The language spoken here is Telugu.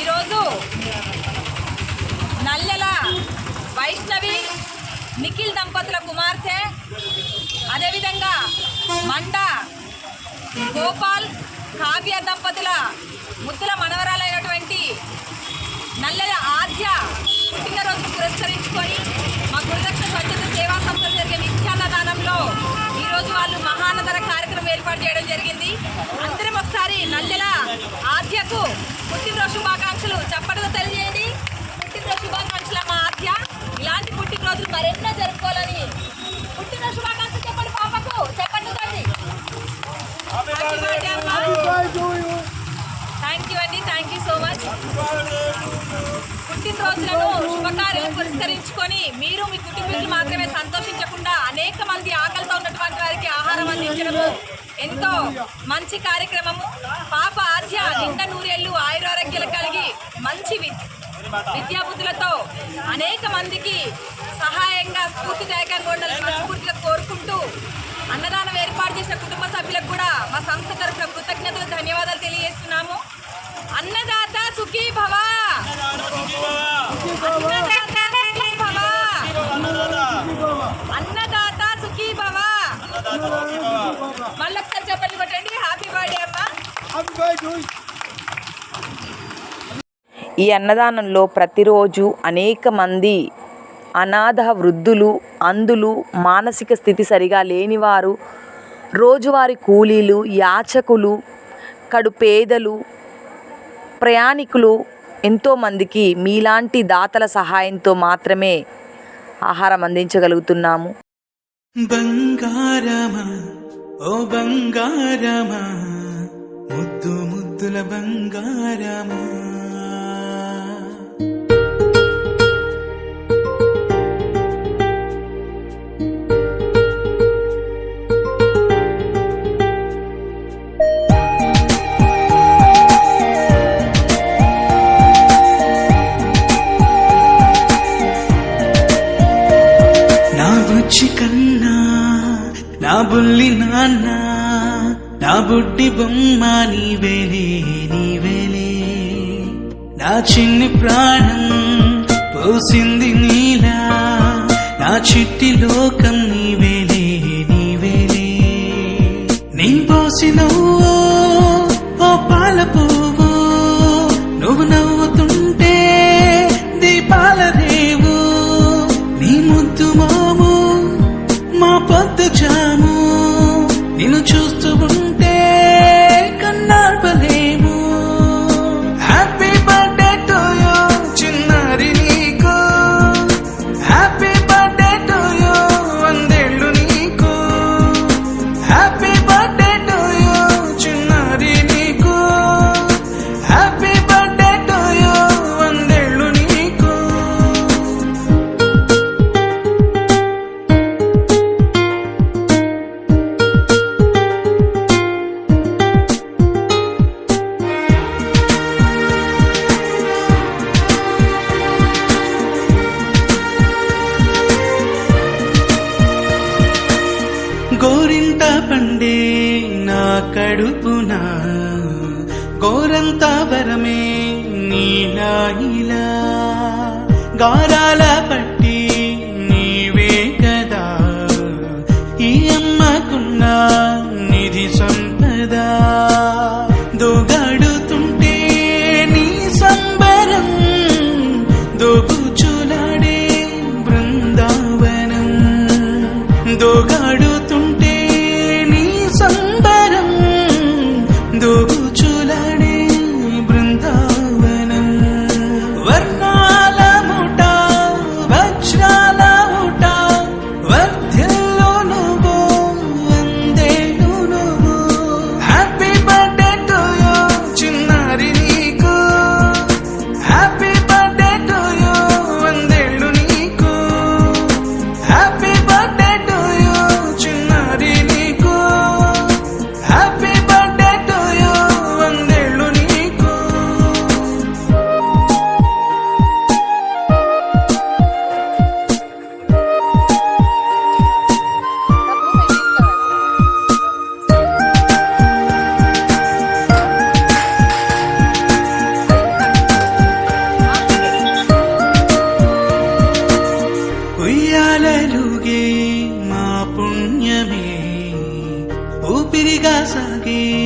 ఈరోజు నల్లెల వైష్ణవి నిఖిల్ దంపతుల కుమార్తె అదేవిధంగా మండ గోపాల్ కావ్య దంపతుల ముద్దుల మనవరాలైనటువంటి నల్లెల ఆద్య పుట్టినరోజు పురస్కరించి ఏర్పాటు చేయడం జరిగింది. అందరం ఒకసారి నల్లెల ఆద్యకు పుట్టినరోజు శుభాకాంక్షలు చప్పటితో తెలియజేయండి. పుట్టినరోజు శుభాకాంక్షలు మా ఆద్య. ఇలాంటి పుట్టినరోజులు మరెన్నో జరుపుకోవాలని పుట్టినరోజు శుభాకాంక్షలు చెప్పండి పాపకు. చెప్పండి థ్యాంక్ యూ అండి థ్యాంక్ యూ సో మచ్. పుట్టినరోజులను శుభకార్యాలు పురస్కరించుకొని మీరు మీ కుటుంబీకులు మాత్రమే సంతోషించకుండా అనేక మంది ఆకలితో ఉన్నటువంటి వారికి ఆహారం అందించడము ఎంతో మంచి కార్యక్రమము. పాప ఆద్య నిండా నూరేళ్ళు ఆయురారోగ్యాలు కలిగి మంచి వి- విద్యాబుద్ధులతో అనేక మందికి సహాయంగా ఈ అన్నదానంలో ప్రతిరోజు అనేక మంది అనాథ వృద్ధులు అందులు మానసిక స్థితి సరిగా లేనివారు రోజువారి కూలీలు యాచకులు కడు పేదలు ప్రయాణికులు ఎంతోమందికి మీలాంటి దాతల సహాయంతో మాత్రమే ఆహారం అందించగలుగుతున్నాము. బంగారమా? ఓ బంగారమా? ముద్దు ముద్దుల బంగారమా? నా బుచ్చి కన్నా నా బుల్లి నాన్నా నా బుడ్డి బొమ్మ నీవేలే నీవేలే నా చిన్ని ప్రాణం పోసింది నీలా. నా చిట్టి లోకం నా కడుపున? గోరంత వరమే నీలా ఇలా గారాల see